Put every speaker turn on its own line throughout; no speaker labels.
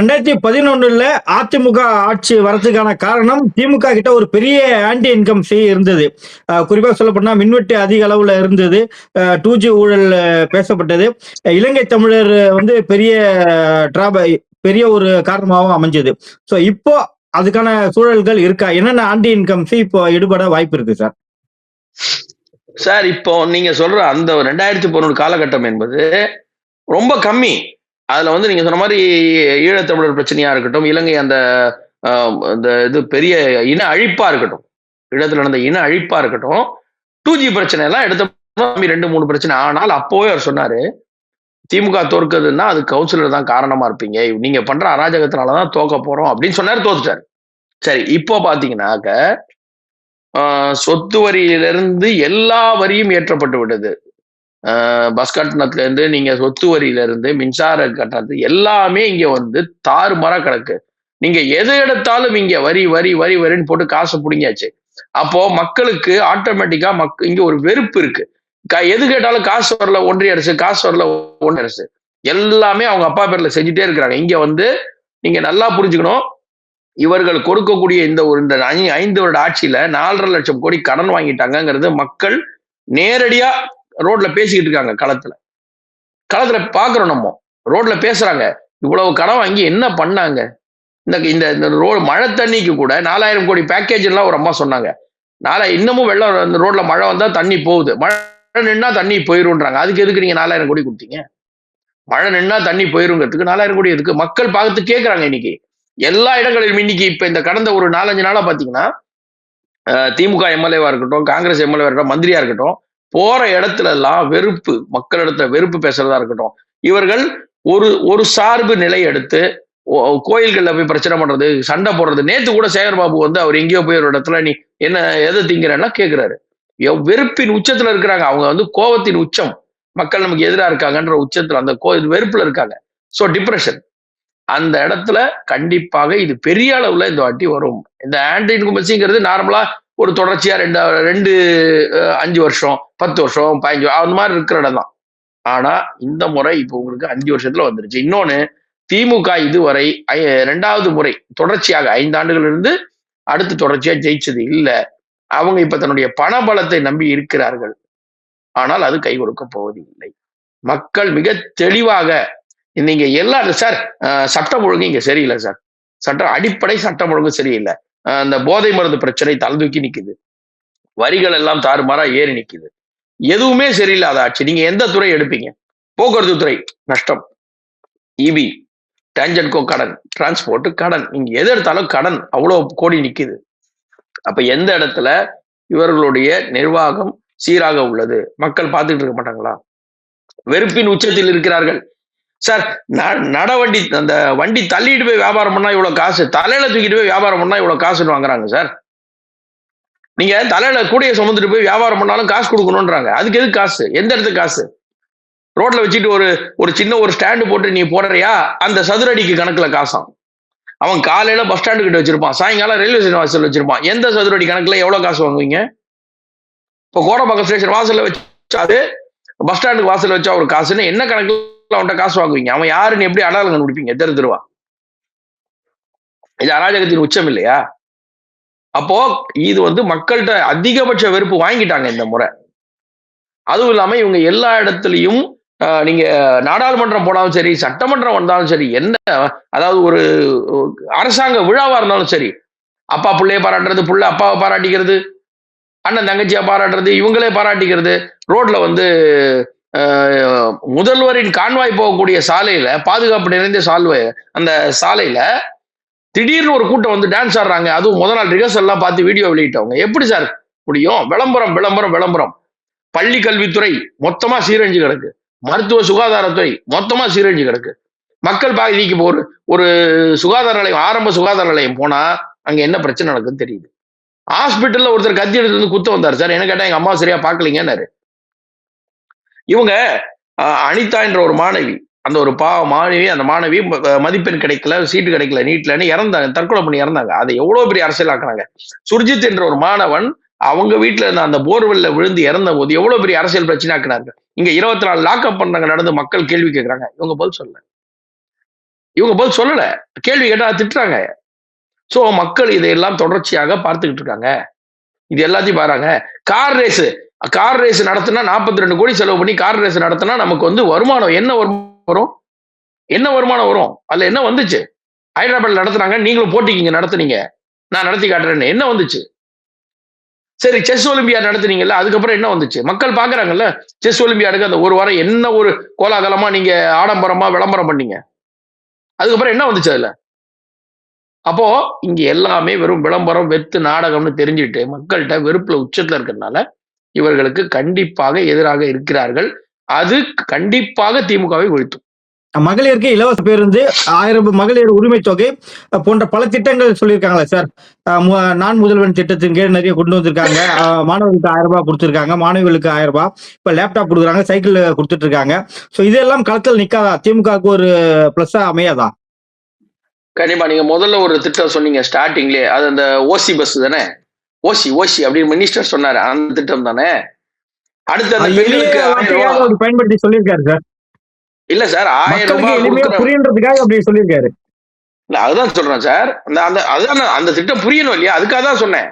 ரெண்டாயிரத்தி பதினொன்னுல அதிமுக ஆட்சி வரதுக்கான காரணம் திமுக கிட்ட ஒரு பெரிய ஆன்டி இன்கம் ஃபீ இருந்தது. குறிப்பாக குறிப்பா சொல்ல போனா மின்வெட்டு அதிக அளவுல இருந்தது. டூ ஜி ஊழல் பேசப்பட்டது. இலங்கை தமிழர் வந்து பெரிய டிராப பெரிய ஒரு காரணமாகவும் அமைஞ்சது. ஸோ இப்போ அதுக்கான சூழல்கள் இருக்கா? என்னென்ன ஆண்டி இன்கம் ஃபீ இப்போ ஈடுபட வாய்ப்பு இருக்கு சார்
சார் இப்போ நீங்க சொல்ற அந்த ரெண்டாயிரத்தி பதினொன்று காலகட்டம் என்பது ரொம்ப கம்மி. அதுல வந்து நீங்க சொன்ன மாதிரி ஈழத்தமிழர் பிரச்சனையா இருக்கட்டும் இலங்கை அந்த இந்த அந்த இது பெரிய இன அழிப்பா இருக்கட்டும் இடத்துல நடந்த இன அழிப்பா இருக்கட்டும் டூ ஜி பிரச்சனை எல்லாம் எடுத்த ரெண்டு மூணு பிரச்சனை. ஆனால் அப்போவே அவர் சொன்னாரு திமுக தோற்குதுன்னா அது கவுன்சிலர் தான் காரணமா இருப்பீங்க. நீங்க பண்ற அராஜகத்தினாலதான் தோக்க போறோம் அப்படின்னு சொன்னாரு தோத்துட்டாரு. சரி இப்போ பாத்தீங்கன்னாக்க சொத்து வரியிலிருந்து எல்லா வரியும் ஏற்றப்பட்டு விட்டது. பஸ் கட்டணத்துலேருந்து நீங்கள் சொத்து வரியிலேருந்து மின்சார கட்டணத்து எல்லாமே இங்கே வந்து தாறுமாறா கிடக்கு. நீங்கள் எது எடுத்தாலும் இங்கே வரி வரி வரி வரின்னு போட்டு காசு பிடிங்காச்சு அப்போ மக்களுக்கு ஆட்டோமேட்டிக்கா மக் இங்க ஒரு வெறுப்பு இருக்கு. க- எது கேட்டாலும் காசு வரல ஒன்றிய அரசு காசு வரல ஒன்றிய அரசு. எல்லாமே அவங்க அப்பா பேர்ல செஞ்சுட்டே இருக்கிறாங்க. இங்க வந்து நீங்க நல்லா புரிஞ்சுக்கணும். இவர்கள் கொடுக்கக்கூடிய இந்த ஒரு இந்த ஐந்து வருட ஆட்சியில நாலரை லட்சம் கோடி கடன் வாங்கிட்டாங்கங்கிறது மக்கள் நேரடியா ரோட்ல பேசிக்கிட்டு இருக்காங்க களத்துல. களத்துல பாக்குறோம் நம்ம. ரோட்ல பேசுறாங்க. இவ்வளவு கடன் வாங்கி என்ன பண்ணாங்க? இந்த இந்த இந்த ரோடு மழை தண்ணிக்கு கூட நாலாயிரம் கோடி பேக்கேஜ் எல்லாம் ஒரு அம்மா சொன்னாங்க. நாளை இன்னமும் வெள்ளம் அந்த ரோட்ல மழை வந்தா தண்ணி போகுது. மழை நின்னா தண்ணி போயிருன்றாங்க. அதுக்கு எதுக்கு நீங்க நாலாயிரம் கோடி கொடுத்தீங்க? மழை நின்னா தண்ணி போயிருங்கிறதுக்கு நாலாயிரம் கோடி எதுக்கு? மக்கள் பார்த்து கேட்கறாங்க இன்னைக்கு. எல்லா இடங்களிலும் இன்னைக்கு இப்ப இந்த கடந்த ஒரு நாலஞ்சு நாளா பாத்தீங்கன்னா திமுக எம்எல்ஏவா இருக்கட்டும் காங்கிரஸ் எம்எல்ஏவா இருக்கட்டும் மந்திரியா இருக்கட்டும் போற இடத்துல எல்லாம் வெறுப்பு மக்களிடத்துல வெறுப்பு பேசுறதா இருக்கட்டும். இவர்கள் ஒரு ஒரு சார்பு நிலை எடுத்து ஓ- கோயில்கள்ல போய் பிரச்சனை பண்றது சண்டை போடுறது. நேத்து கூட சேகர் பாபு வந்து அவர் எங்கேயோ போய் ஒரு இடத்துல நீ என்ன எதை திங்கிறன்னா கேக்குறாரு. வெறுப்பின் உச்சத்துல இருக்கிறாங்க. அவங்க வந்து கோவத்தின் உச்சம். மக்கள் நமக்கு எதிராக இருக்காங்கன்ற உச்சத்துல அந்த கோ வெறுப்புல இருக்காங்க. ஸோ டிப்ரெஷன் அந்த இடத்துல கண்டிப்பாக இது பெரிய அளவுல இந்த வாட்டி வரும். இந்த ஆன்டி இன்குமென்சிங்கிறது நார்மலா ஒரு தொடர்ச்சியா ரெண்டு ரெண்டு அஞ்சு வருஷம் பத்து வருஷம் பதினஞ்சு அந்த மாதிரி இருக்கிற இடம் தான். ஆனா இந்த முறை இப்போ உங்களுக்கு அஞ்சு வருஷத்துல வந்துருச்சு. இன்னொன்னு திமுக இதுவரை ரெண்டாவது முறை தொடர்ச்சியாக ஐந்து ஆண்டுகள் இருந்து அடுத்து தொடர்ச்சியா ஜெயிச்சது இல்ல. அவங்க இப்ப தன்னுடைய பண பலத்தை நம்பி இருக்கிறார்கள். ஆனால் அது கை கொடுக்க போவது இல்லை. மக்கள் மிக தெளிவாக நீங்க எல்லாரும் சார் சட்டம் ஒழுங்கு இங்க சரியில்லை சார். சட்டம் அடிப்படை சட்டம் ஒழுங்கு சரியில்லை. அந்த போதை மருந்து பிரச்சனை தலதூக்கி நிக்குது. வரிகள் எல்லாம் தாறுமாறா ஏறி நிக்குது. எதுவுமே சரியில்லாத ஆட்சி. நீங்க எந்த துறை எடுப்பீங்க? போக்குவரத்து துறை. நஷ்டம். இபி டேஞ்சன்கோ கடன். டிரான்ஸ்போர்ட் கடன். நீங்க எது எடுத்தாலும் கடன். அவ்வளவு கோடி நிக்குது. அப்ப எந்த இடத்துல இவர்களுடைய நிர்வாகம் சீராக உள்ளது? மக்கள் பார்த்துட்டு இருக்க மாட்டாங்களா? வெறுப்பின் உச்சத்தில் இருக்கிறார்கள். சார் ந- நடவண்டி அந்த வண்டி தள்ளிட்டு போய் வியாபாரம் பண்ணா இவ்வளவு காசு? தலையில தூக்கிட்டு போய் வியாபாரம் பண்ணா இவ்வளவு காசுன்னு வாங்குறாங்க சார். நீங்க தலையில கூடைய சுமந்துட்டு போய் வியாபாரம் பண்ணாலும் காசு கொடுக்கணும்ன்றாங்க. அதுக்கு எது காசு? எந்த இடத்துக்கு காசு? ரோட்ல வச்சுட்டு ஒரு ஒரு சின்ன ஒரு ஸ்டாண்டு போட்டு நீ போடுறியா? அந்த சதுரடிக்கு கணக்குல காசாம். அவன் காலையில பஸ் ஸ்டாண்டு கிட்ட வச்சிருப்பான். சாயங்காலம் ரயில்வே ஸ்டேஷன் வாசல் வச்சிருப்பான். எந்த சதுரடி கணக்குல எவ்வளவு காசு வாங்குவீங்க? இப்போ கோடம்பாக்கம் ஸ்டேஷன் வாசல்ல வச்சா அது பஸ் ஸ்டாண்டுக்கு வாசல் வச்சா ஒரு காசுன்னு என்ன கணக்கு அவன்கிட்ட காசு வாங்குவீங்க. அவன் யாருன்னு எப்படி அடையாளம் கண்டுபிடிப்பீங்க? தெரு தெருவா இது அராஜகத்தின் உச்சம் இல்லையா? அப்போ இது வந்து மக்கள்கிட்ட அதிகபட்ச வெறுப்பு வாங்கிட்டாங்க இந்த முறை. அதுவும் இல்லாம இவங்க எல்லா இடத்துலையும் ஆஹ், நீங்க நாடாளுமன்றம் போனாலும் சரி சட்டமன்றம் வந்தாலும் சரி என்ன அதாவது ஒரு அரசாங்க விழாவா இருந்தாலும் சரி அப்பா பிள்ளைய பாராட்டுறது புள்ள அப்பாவை பாராட்டிக்கிறது அண்ணன் தங்கச்சியா பாராட்டுறது இவங்களே பாராட்டிக்கிறது ரோட்ல வந்து முதல்வரின் கான்வாய் போகக்கூடிய சாலையில பாதுகாப்பு நிறைந்த சால்வை அந்த சாலையில திடீர்னு ஒரு கூட்டம் வந்து டான்ஸ் ஆடுறாங்க. அதுவும் முதல் நாள் ரிஹர்சல்லாம் பார்த்து வீடியோ வெளியிட்டவங்க. எப்படி சார்? முடியும்? விளம்பரம் விளம்பரம் விளம்பரம். பள்ளி கல்வித்துறை மொத்தமா சீரழிஞ்சு கிடக்கு. மருத்துவ சுகாதாரத்துறை மொத்தமா சீரழிஞ்சு கிடக்கு. மக்கள் பாதிக்கு ஒரு ஒரு சுகாதார நிலையம் ஆரம்ப சுகாதார நிலையம் போனா அங்க என்ன பிரச்சனை நடக்குதுன்னு தெரியுது. ஹாஸ்பிட்டல்ல ஒருத்தர் கத்தி எடுத்து வந்து குத்த வந்தார். சார் என்ன கேட்டா எங்க அம்மா சரியா பாக்கலீங்கன்னாரு இவங்க அனிதா என்ற ஒரு மாணவி. அந்த ஒரு பா மாணவி அந்த மாணவி மதிப்பெண் கிடைக்கல சீட்டு கிடைக்கல நீட்லன்னு இறந்தாங்க தற்கொலை பண்ணி இறந்தாங்க. அதை எவ்வளவு பெரிய அரசியலாக்குனாங்க சுர்ஜித் என்ற ஒரு மாணவன் அவங்க வீட்டுல இருந்த அந்த போர்வெல்ல விழுந்து இறந்த போது எவ்வளவு பெரிய அரசியல் பிரச்சனை ஆக்குனாங்க இங்க இருபத்தி நாலு லாக்அப் பண்ணாங்க நடந்து மக்கள் கேள்வி கேட்கறாங்க இவங்க பதில் சொல்ல இவங்க பதில் சொல்லல. கேள்வி கேட்டா திட்டுறாங்க. சோ மக்கள் இதையெல்லாம் தொடர்ச்சியாக பார்த்துக்கிட்டு இருக்காங்க. இது எல்லாத்தையும் பாருங்க. கார் ரேஸ் கார் ரேஸ் நடத்தினா 42 ரெண்டு கோடி செலவு பண்ணி கார் ரேஸ் நடத்தினா நமக்கு வந்து வருமானம் என்ன வரும்? என்ன வருமானம் வரும்? அதுல என்ன வந்துச்சு? ஹைதராபாத்ல நடத்துனாங்க நீங்களும் போட்டிக்கிங்க நடத்துனீங்க. நான் நடத்தி காட்டுறேன்னு. என்ன வந்துச்சு? சரி செஸ் ஒலிம்பியா நடத்துனீங்கல்ல அதுக்கப்புறம் என்ன வந்துச்சு? மக்கள் பாக்குறாங்கல்ல செஸ் ஒலிம்பியாடுக்கு அந்த ஒரு வாரம் என்ன ஒரு கோலாகலமா நீங்க ஆடம்பரமா விளம்பரம் பண்ணீங்க? அதுக்கப்புறம் என்ன வந்துச்சு அதுல? அப்போ இங்க எல்லாமே வெறும் விளம்பரம் வெத்து நாடகம்னு தெரிஞ்சுட்டு மக்கள்கிட்ட வெறுப்புல உச்சத்துல இருக்கிறதுனால இவர்களுக்கு கண்டிப்பாக எதிராக இருக்கிறார்கள். அது கண்டிப்பாக திமுகவை வீழ்த்தும்.
மகளிருக்கு இலவச பேருந்து ஆயிரம் மகளிர் உரிமை தொகை போன்ற பல திட்டங்கள் சொல்லியிருக்காங்களே சார். நான் முதல்வன் திட்டத்தின் கீழ் நிறைய கொண்டு வந்திருக்காங்க. மாணவர்களுக்கு ஆயிரம் ரூபாய் கொடுத்துருக்காங்க மாணவிகளுக்கு ஆயிரம் ரூபாய். இப்ப லேப்டாப் கொடுக்குறாங்க சைக்கிள் கொடுத்துட்டு இருக்காங்க ஸோ இதெல்லாம் களத்தில் நிக்காதா? திமுகவுக்கு ஒரு பிளஸ்ஸா அமையாதா?
கண்டிப்பா நீங்க முதல்ல ஒரு திட்டம் சொன்னீங்க ஸ்டார்டிங்லயே அது அந்த ஓசி பஸ் தானே? ஓசி ஓசி அப்படின்னு மினிஸ்டர் சொன்னாரு. அந்த திட்டம் தானே? அடுத்து அந்த பெண்களுக்கு
பயன்படுத்தி சொல்லியிருக்காரு சார்.
இல்ல சார் ஆயிரம் ரூபாய்
புரியுன்றதுக்காக அப்படி சொல்லியிருக்காரு.
இல்ல அதுதான் சொல்றேன் சார். அந்த அந்த அதுதான் அந்த திட்டம் புரியணும் இல்லையா? அதுக்காக தான் சொன்னேன்.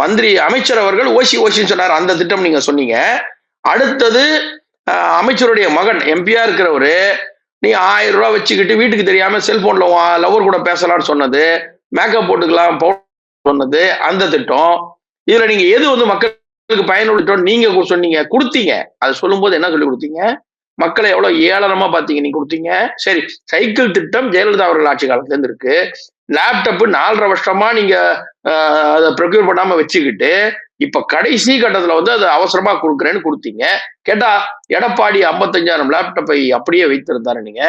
மந்திரி அமைச்சர் அவர்கள் ஓசி ஓசின்னு சொன்னார். அந்த திட்டம் நீங்க சொன்னீங்க. அடுத்தது அமைச்சருடைய மகன் எம்பியா இருக்கிறவரு நீ ஆயிரம் ரூபாய் வச்சுக்கிட்டு வீட்டுக்கு தெரியாம செல்போன்ல லவர் கூட பேசலாம்னு சொன்னது. மேக்கப் போட்டுக்கலாம் powder சொன்னது அந்த திட்டம். இதுல நீங்க எது வந்து மக்களுக்கு பயனுள்ள திட்டம் நீங்க சொன்னீங்க கொடுத்தீங்க. அது சொல்லும்போது என்ன சொல்லி கொடுத்தீங்க? மக்களை எவ்வளவு ஏளனமா பாத்தீங்க நீங்க கொடுத்தீங்க. சரி சைக்கிள் திட்டம் ஜெயலலிதா அவர்கள் ஆட்சி காலத்துல இருந்து இருக்கு. லேப்டாப் நாலரை வருஷமா நீங்க அதை ப்ரொக்யூர் பண்ணாம வச்சுக்கிட்டு இப்ப கடைசி கட்டத்துல வந்து அதை அவசரமா கொடுக்குறேன்னு கொடுத்தீங்க. கேட்டா எடப்பாடி ஐம்பத்தஞ்சாயிரம் லேப்டாப்பை அப்படியே வைத்திருந்தாரு நீங்க.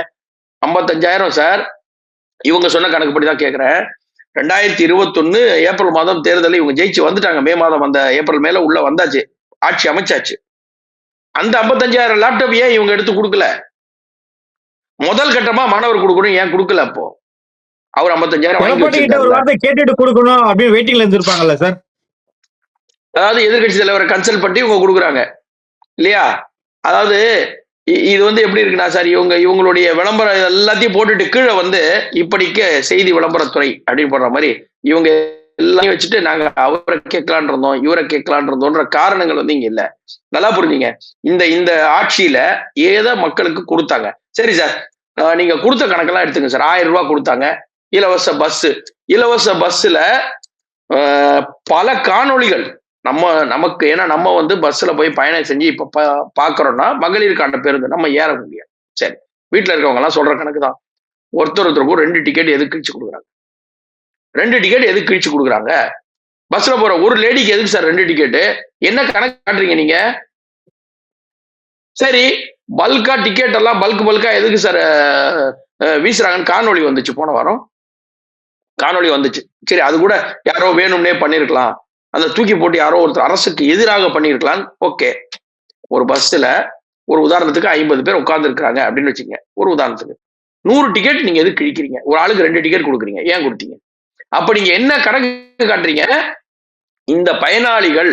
ஐம்பத்தஞ்சாயிரம் சார் இவங்க சொன்ன கணக்குப்படி தான் கேட்குறேன் ரெண்டாயிரத்தி இருபத்தொன்னு ஏப்ரல் மாதம் தேர்தலில் இவங்க ஜெயிச்சு வந்துட்டாங்க. மே மாதம் அந்த ஏப்ரல் மேல உள்ள வந்தாச்சு. ஆட்சி அமைச்சாச்சு. அந்த ஐம்பத்தஞ்சாயிரம் லேப்டாப் ஏன் இவங்க எடுத்து கொடுக்கல? முதல் கட்டமா மாணவர் கொடுக்கணும் ஏன் கொடுக்கல அப்போ? அவர் ஐம்பத்தஞ்சாயிரம்
ஒரு. வார்த்தை கேட்டுட்டு கொடுக்கணும் அப்படின்னு வெயிட்டிங்ல இருந்திருப்பாங்கல்ல சார்
அதாவது எதிர்கட்சி தலைவரை கன்சல்ட் பண்ணி இவங்க கொடுக்குறாங்க. இல்லையா? அதாவது இது வந்து எப்படி இருக்குன்னா சார் இவங்க இவங்களுடைய விளம்பரம் எல்லாத்தையும் போட்டுட்டு கீழே வந்து இப்படிக்கு செய்தி விளம்பரத்துறை அப்படின்னு போடுற மாதிரி இவங்க எல்லாத்தையும் வச்சுட்டு நாங்க அவரை கேட்கலான் இருந்தோம் இவரை கேட்கலான் இருந்தோம்ன்ற காரணங்கள் வந்து இங்க இல்ல. நல்லா புரிஞ்சுங்க. இந்த இந்த ஆட்சியில ஏதோ மக்களுக்கு கொடுத்தாங்க. சரி சார் நீங்க கொடுத்த கணக்கெல்லாம் எடுத்துங்க சார். ஆயிரம் ரூபாய் கொடுத்தாங்க. இலவச பஸ் இலவச பஸ்ல பல காணொளிகள் நம்ம நமக்கு ஏன்னா நம்ம வந்து பஸ்ஸில் போய் பயணம் செஞ்சு இப்போ பா- பார்க்குறோன்னா மகளிருக்கான பேருந்து நம்ம ஏற முடியாது. சரி வீட்டில் இருக்கவங்கலாம் சொல்கிற கணக்கு தான் ஒருத்தர் ஒருத்தருக்கும் ரெண்டு டிக்கெட் எதுக்கு கிழிச்சு கொடுக்குறாங்க? ரெண்டு டிக்கெட் எதுக்கு கிழிச்சு கொடுக்குறாங்க? பஸ்ஸில் போகிற ஒரு லேடிக்கு எதுக்கு சார் ரெண்டு டிக்கெட்டு என்ன கணக்கு காட்டுறீங்க நீங்கள் சரி பல்கா டிக்கெட் எல்லாம் பல்க் பல்கா எதுக்கு சார் வீசுறாங்கன்னு காணொலி வந்துச்சு போன வாரம். காணொலி வந்துச்சு. சரி அது கூட யாரோ வேணும்னே பண்ணிருக்கலாம். அந்த தூக்கி போட்டு யாரோ ஒருத்தர் அரசுக்கு எதிராக பண்ணியிருக்கலாம். ஓகே. ஒரு பஸ்ஸில் ஒரு உதாரணத்துக்கு ஐம்பது பேர் உட்கார்ந்து இருக்காங்க அப்படின்னு வச்சுங்க ஒரு உதாரணத்துக்கு. நூறு டிக்கெட் நீங்க எதுக்கு கிழிக்கிறீங்க ஒரு ஆளுக்கு ரெண்டு டிக்கெட் கொடுக்குறீங்க. ஏன் கொடுத்தீங்க? அப்ப நீங்க என்ன கணக்கு காட்டுறீங்க? இந்த பயனாளிகள்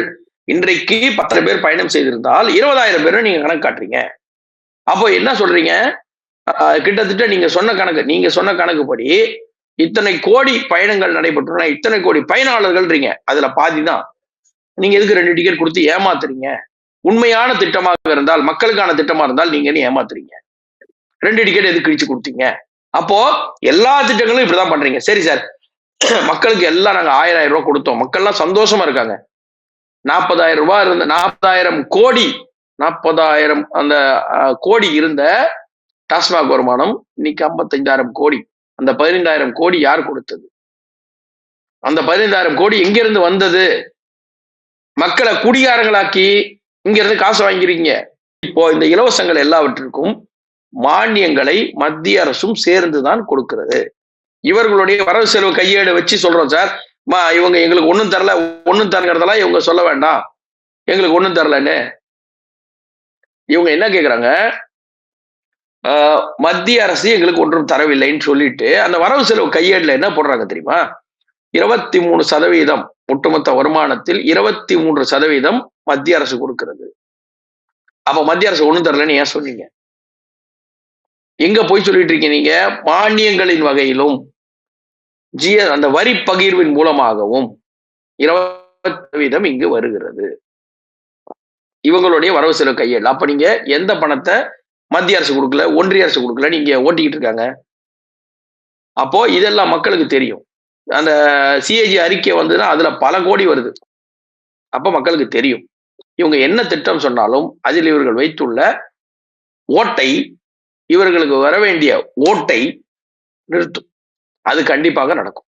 இன்றைக்கு பத்தரை பேர் பயணம் செய்திருந்தால் இருபதாயிரம் பேரும் நீங்க கணக்கு காட்டுறீங்க. அப்போ என்ன சொல்றீங்க? கிட்டத்தட்ட நீங்க சொன்ன கணக்கு நீங்க சொன்ன கணக்குப்படி இத்தனை கோடி பயணங்கள் நடைபெற்றன இத்தனை கோடி பயனாளர்கள்ன்றீங்க. அதுல பாதி தான் நீங்க எதுக்கு ரெண்டு டிக்கெட் கொடுத்து ஏமாத்துறீங்க? உண்மையான திட்டமாக இருந்தால் மக்களுக்கான திட்டமா இருந்தால் நீங்க என்ன ஏமாத்துறீங்க? ரெண்டு டிக்கெட் எது கிழிச்சு கொடுத்தீங்க? அப்போ எல்லா திட்டங்களும் இப்படிதான் பண்றீங்க. சரி சார் மக்களுக்கு எல்லாம் நாங்க ஆயிரம் ஆயிரம் ரூபாய் கொடுத்தோம். மக்கள்லாம் சந்தோஷமா இருக்காங்க. நாற்பதாயிரம் ரூபாய் இருந்த நாற்பதாயிரம் கோடி நாற்பதாயிரம் அந்த கோடி இருந்த டாஸ்மாக் வருமானம் இன்னைக்கு ஐம்பத்தஞ்சாயிரம் கோடி. அந்த பதினைந்தாயிரம் கோடி யார் கொடுத்தது? அந்த பதினைந்தாயிரம் கோடி எங்கிருந்து வந்தது? மக்களை குடிகாரங்களாக்கி இங்கிருந்து காசு வாங்கிருக்கீங்க இப்போ இந்த இலவசங்கள் எல்லாவற்றிற்கும் மானியங்களை மத்திய அரசும் சேர்ந்துதான் கொடுக்கிறது. இவர்களுடைய வரவு செலவு கையேடு வச்சு சொல்றோம் சார். மா இவங்க எங்களுக்கு ஒன்றும் தரல ஒன்றும் தரங்கிறதெல்லாம் இவங்க சொல்ல வேண்டாம். எங்களுக்கு ஒன்றும் தரலன்னு. இவங்க என்ன கேட்குறாங்க மத்திய அரசு எங்களுக்கு ஒன்றும் தரவில்லைன்னு சொல்லிட்டு அந்த வரவு செலவு கையேடுல என்ன போடுறாங்க தெரியுமா? இருபத்தி மூணு சதவீதம் ஒட்டுமொத்த வருமானத்தில் இருபத்தி மூன்று சதவீதம் மத்திய அரசு கொடுக்கிறது. அப்ப மத்திய அரசு ஒண்ணும் தரலன்னு ஏன் சொன்னீங்க? எங்க போய் சொல்லிட்டு இருக்கீங்க நீங்க? மானியங்களின் வகையிலும் ஜி அந்த வரி பகிர்வின் மூலமாகவும் இருபது சதவீதம் இங்கு வருகிறது. இவங்களுடைய வரவு செலவு கையேடு. அப்ப நீங்க எந்த பணத்தை மத்திய அரசு கொடுக்கல ஒன்றிய அரசு கொடுக்கலன்னு இங்கே ஓட்டிக்கிட்டு இருக்காங்க. அப்போ இதெல்லாம் மக்களுக்கு தெரியும். அந்த சிஏஜி அறிக்கை வந்ததுன்னா அதுல பல கோடி வருது. அப்ப மக்களுக்கு தெரியும். இவங்க என்ன திட்டம் சொன்னாலும் அதில் இவர்கள் வைத்துள்ள ஓட்டை இவர்களுக்கு வர வேண்டிய ஓட்டை நிறுத்தும். அது கண்டிப்பாக நடக்கும்.